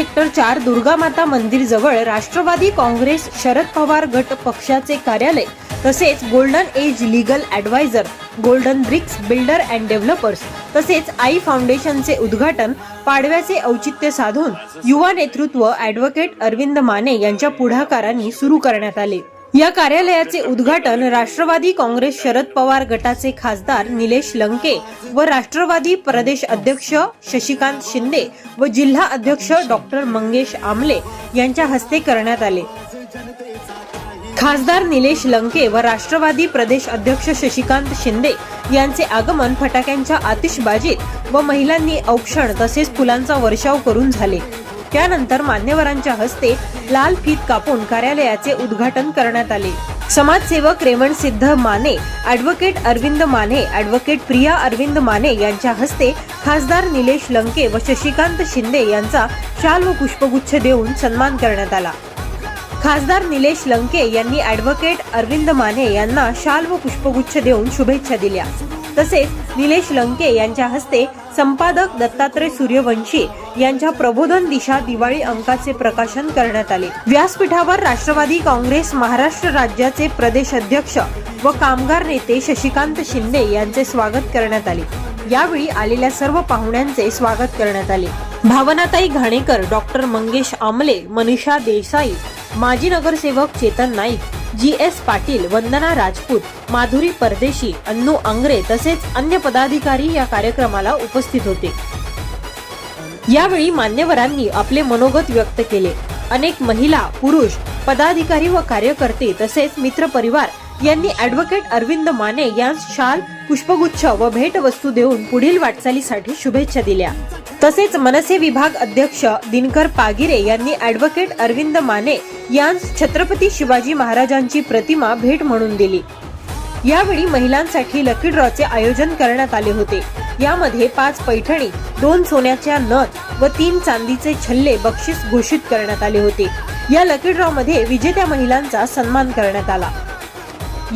Sector चार दुर्गामाता मंदिर जवळ राष्ट्रवादी काँग्रेस शरद पवार गट पक्षाचे कार्यालय तसेच golden age legal adviser golden bricks builder and developers तसेच आई फाउंडेशनचे उद्घाटन पाडव्याचे औचित्य साधून युवा नेतृत्व ॲडव्होकेट अरविंद माने यांच्या पुढाकारांनी सुरू करण्यात आले. या कार्यालयाचे उद्घाटन राष्ट्रवादी काँग्रेस शरद पवार गटाचे खासदार निलेश लंके व राष्ट्रवादी प्रदेश अध्यक्ष शशिकांत शिंदे व जिल्हा अध्यक्ष डॉक्टर मंगेश आमले यांच्या हस्ते करण्यात आले. खासदार निलेश लंके व राष्ट्रवादी प्रदेश अध्यक्ष शशिकांत शिंदे यांचे आगमन फटाक्यांच्या आतिषबाजीत व महिलांनी औक्षण तसेच फुलांचा वर्षाव करून झाले. त्यानंतर मान्यवरांच्या हस्ते लाल फीत कापून कार्यालयाचे उद्घाटन करण्यात आले. समाजसेवक रेवण सिद्ध माने ॲडव्होकेट अरविंद माने ॲडव्होकेट प्रिया अरविंद माने यांच्या हस्ते खासदार निलेश लंके व शशिकांत शिंदे यांचा शाल व पुष्पगुच्छ देऊन सन्मान करण्यात आला. खासदार निलेश लंके यांनी ॲडव्होकेट अरविंद माने यांना शाल व पुष्पगुच्छ देऊन शुभेच्छा दिल्या. तसेच निलेश लंके यांच्या हस्ते संपादक दत्तात्रय सूर्यवंशी यांच्या प्रबोधन दिशा दिवाळी अंकाचे प्रकाशन करण्यात आले. व्यासपीठावर राष्ट्रवादी काँग्रेस महाराष्ट्र राज्याचे प्रदेश अध्यक्ष व कामगार नेते शशिकांत शिंदे यांचे स्वागत करण्यात आले. यावेळी आलेल्या सर्व पाहुण्यांचे स्वागत करण्यात आले. भावनाताई घाणेकर डॉक्टर मंगेश आमले मनीषा देसाई माजी नगरसेवक चेतन नाईक जी एस पाटील वंदना राजपूत माधुरी परदेशी अन्नू आंग्रे तसेच अन्य पदाधिकारी या कार्यक्रमाला उपस्थित होते. यावेळी मान्यवरांनी आपले मनोगत व्यक्त केले. अनेक महिला पुरुष पदाधिकारी व कार्यकर्ते तसेच मित्र परिवार यांनी ॲडव्होकेट अरविंद माने यांस शाल पुष्पगुच्छ व भेटवस्तू देऊन पुढील वाटचालीसाठी शुभेच्छा दिल्या. तसेच मनसे विभाग अध्यक्ष दिनकर पागिरे यांनी ॲडव्होकेट अरविंद माने यांस छत्रपती शिवाजी महाराजांची प्रतिमा भेट म्हणून दिली. यावेळी महिलांसाठी लकी ड्रॉचे आयोजन करण्यात आले होते. यामध्ये पाच पैठणी दोन सोन्याच्या नथ व तीन चांदीचे छल्ले बक्षीस घोषित करण्यात आले होते. या लकी ड्रॉ मध्ये विजेत्या महिलांचा सन्मान करण्यात आला.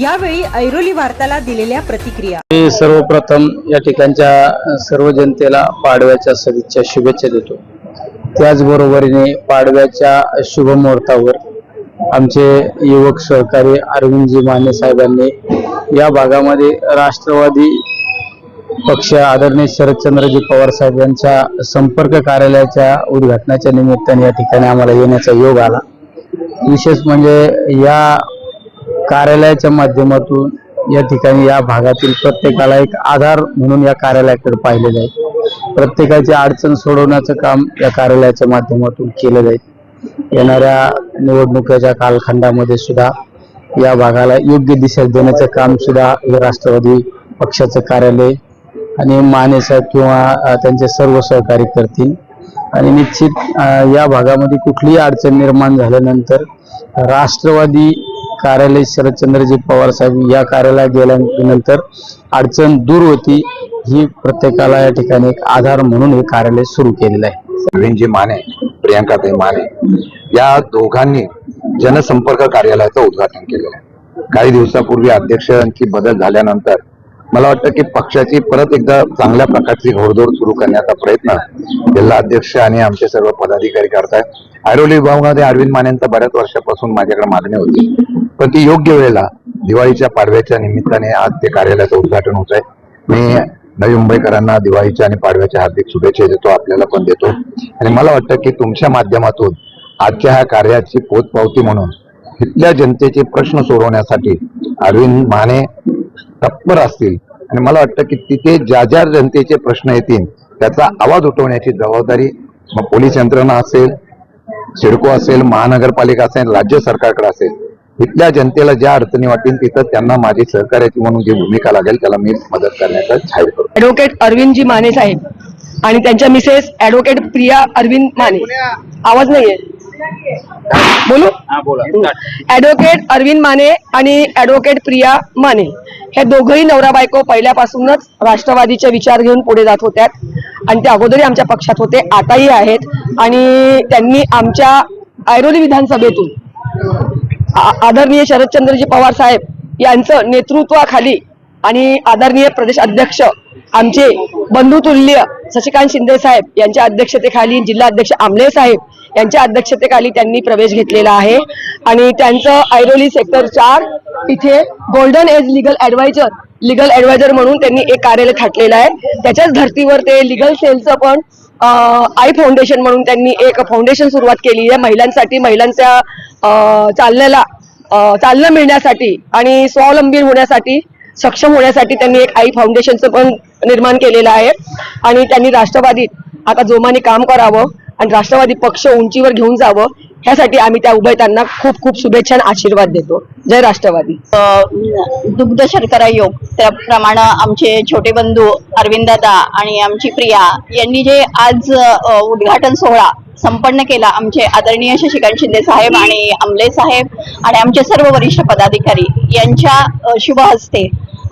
यावेळी ऐरोली वार्ताला दिलेल्या प्रतिक्रिया. मी सर्वप्रथम या ठिकाणच्या सर्व जनतेला पाडव्याच्या सदिच्छा शुभेच्छा देतो. त्याचबरोबरीने पाडव्याच्या शुभ मुहूर्तावर आमचे युवक सहकारी अरविंदजी माने साहेबांनी या भागामध्ये राष्ट्रवादी पक्ष आदरणीय शरदचंद्रजी पवार साहेब यांच्या संपर्क कार्यालयाच्या उद्घाटनाच्या निमित्ताने या ठिकाणी आम्हाला येण्याचा योग आला. विशेष म्हणजे या कार्यालयाच्या माध्यमातून या ठिकाणी या भागातील प्रत्येकाला एक आधार म्हणून या कार्यालयाकडे पाहिले जाईल. प्रत्येकाची अडचण सोडवण्याचं काम या कार्यालयाच्या माध्यमातून केलं जाईल येणाऱ्या निवडणुकीच्या कालखंडामध्ये सुद्धा या भागाला योग्य दिशा देण्याचं काम सुद्धा हे राष्ट्रवादी पक्षाचं कार्यालय आणि माने साहेब किंवा त्यांचे सर्व सहकारी करतील. आणि निश्चित या भागामध्ये कुठलीही अडचण निर्माण झाल्यानंतर राष्ट्रवादी कार्यालय शरदचंद्रजी पवार साहेब या कार्यालयात गेल्यानंतर अडचण दूर होती. ही प्रत्येकाला या ठिकाणी एक आधार म्हणून हे कार्यालय सुरू केलेलं आहे. अरविंदजी माने प्रियांकाताई माने या दोघांनी जनसंपर्क कार्यालयाचं उद्घाटन केलेलं आहे. काही दिवसापूर्वी अध्यक्षांची बदल झाल्यानंतर मला वाटतं की पक्षाची परत एकदा चांगल्या प्रकारची घोडदौड सुरू करण्याचा प्रयत्न जिल्हा अध्यक्ष आणि आमचे सर्व पदाधिकारी करतायत. ऐरोली विभागामध्ये अरविंद मानेंचा बऱ्याच वर्षापासून माझ्याकडे मागणी होती. पण ती योग्य वेळेला दिवाळीच्या पाडव्याच्या निमित्ताने आज ते कार्यालयाचं उद्घाटन होत आहे मी नवी मुंबईकरांना दिवाळीच्या आणि पाडव्याच्या हार्दिक शुभेच्छा देतो आपल्याला पण देतो. आणि मला वाटतं की तुमच्या माध्यमातून आजच्या ह्या कार्याची पोचपावती म्हणून इथल्या जनतेचे प्रश्न सोडवण्यासाठी अरविंद माने तत्पर असतील. आणि मला वाटतं की तिथे ज्या ज्या जनतेचे प्रश्न येतील त्याचा आवाज उठवण्याची जबाबदारी मग पोलीस यंत्रणा असेल सिडको असेल महानगरपालिका असेल राज्य सरकारकडे असेल इथल्या जनतेला ज्या अडचणी वाटतील तिथं त्यांना माझी सहकार्याची म्हणून जी भूमिका लागेल त्याला मी मदत करण्याचा जाहीर करतो ऍडव्होकेट अरविंदजी माने साहेब आणि त्यांच्या मिसेस ऍडव्होकेट प्रिया अरविंद माने. आवाज नाहीये. बोलू? ऍडव्होकेट अरविंद माने आणि ऍडव्होकेट प्रिया माने. हे दोघंही नवरा बायको पहिल्यापासूनच राष्ट्रवादीचे विचार घेऊन पुढे जात होत्या आणि ते अगोदरही आमच्या पक्षात होते आताही आहेत. आणि त्यांनी आमच्या ऐरोली विधानसभेतून आदरणीय शरदचंद्रजी पवार साहेब यांचं नेतृत्वाखाली आणि आदरणीय प्रदेश अध्यक्ष आमचे बंधुतुल्य शशिकांत शिंदे साहेब यांच्या अध्यक्षतेखाली जिल्हा अध्यक्ष आमले साहेब यांच्या अध्यक्षतेखाली त्यांनी प्रवेश घेतलेला आहे. आणि त्यांचं ऐरोली सेक्टर चार इथे golden age legal adviser legal adviser म्हणून त्यांनी एक कार्यालय थाटलेलं आहे. त्याच्याच धर्तीवर ते लिगल सेलचं पण आई फाउंडेशन म्हणून त्यांनी एक फाउंडेशन सुरुवात केली आहे महिलांसाठी महिलांच्या चालण्याला चालना मिळण्यासाठी आणि स्वावलंबी होण्यासाठी सक्षम होण्यासाठी त्यांनी एक आई फाउंडेशनचं पण निर्माण केलेलं आहे. आणि त्यांनी राष्ट्रवादीत आता जोमाने काम करावं आणि राष्ट्रवादी पक्ष उंचीवर घेऊन जावं ह्यासाठी आम्ही त्या उभयतांना खूप खूप शुभेच्छा आणि आशीर्वाद देतो. जय राष्ट्रवादी. दुग्ध शर्करा योग त्याप्रमाणे आमचे छोटे बंधू अरविंददादा आणि आमची प्रिया यांनी जे आज उद्घाटन सोहळा संपन्न केला आमचे आदरणीय शशिकांत शिंदे साहेब आणि आमले साहेब आणि आमचे सर्व वरिष्ठ पदाधिकारी यांच्या शुभ हस्ते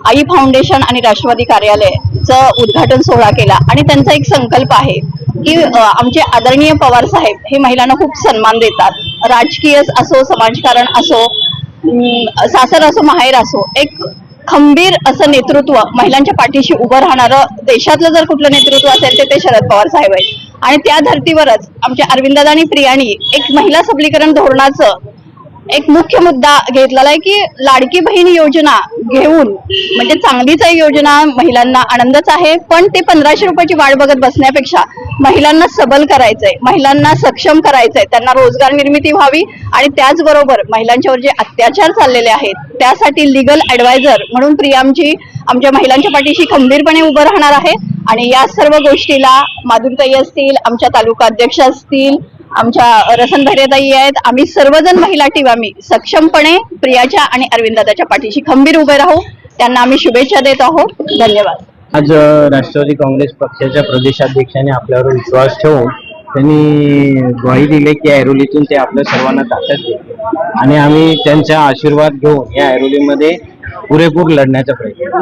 आई फाउंडेशन आणि राष्ट्रवादी कार्यालयाचं उद्घाटन सोहळा केला. आणि त्यांचा एक संकल्प आहे की आमचे आदरणीय पवार साहेब हे महिलांना खूप सन्मान देतात. राजकीय असो समाजकारण असो सासर असो माहेर असो एक खंबीर असं नेतृत्व महिलांच्या पाठीशी उभं राहणारं देशातलं जर कुठलं नेतृत्व असेल तर ते शरद पवार साहेब आहेत. आणि त्या धर्तीवरच आमच्या अरविंदादा आणि प्रियाणी एक महिला सबलीकरण धोरणाचं एक मुख्य मुद्दा घेतलेला आहे की लाडकी बहीण योजना घेऊन म्हणजे चांगलीच आहे योजना महिलांना आनंदच आहे पण ते पंधराशे रुपयाची वाढ बघत बसण्यापेक्षा महिलांना सबल करायचंय महिलांना सक्षम करायचंय त्यांना रोजगार निर्मिती व्हावी आणि त्याचबरोबर महिलांच्यावर जे अत्याचार चाललेले आहेत त्यासाठी लिगल ऍडवायझर म्हणून प्रियामची आमच्या महिलांच्या पाठीशी खंबीरपणे उभं राहणार आहे. आणि या सर्व गोष्टीला माधुरताई असतील आमच्या तालुका अध्यक्ष असतील आमच्या रसन आहेत. आम्ही सर्वजण महिला टीम आम्ही सक्षमपणे प्रियाच्या आणि अरविंदाच्या पाठीशी खंबीर उभे राहू. त्यांना आम्ही शुभेच्छा देत आहोत. धन्यवाद. आज राष्ट्रवादी काँग्रेस पक्षाच्या प्रदेशाध्यक्षाने आपल्यावर विश्वास ठेवून त्यांनी ग्वाही दिली की ऐरोलीतून ते आपल्या सर्वांना ताकद देतील. आणि आम्ही त्यांचा आशीर्वाद घेऊन या ऐरोलीमध्ये पुरेपूर लढण्याचा प्रयत्न